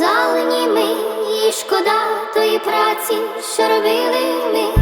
зелені ми, і шкода тої праці, що робили ми.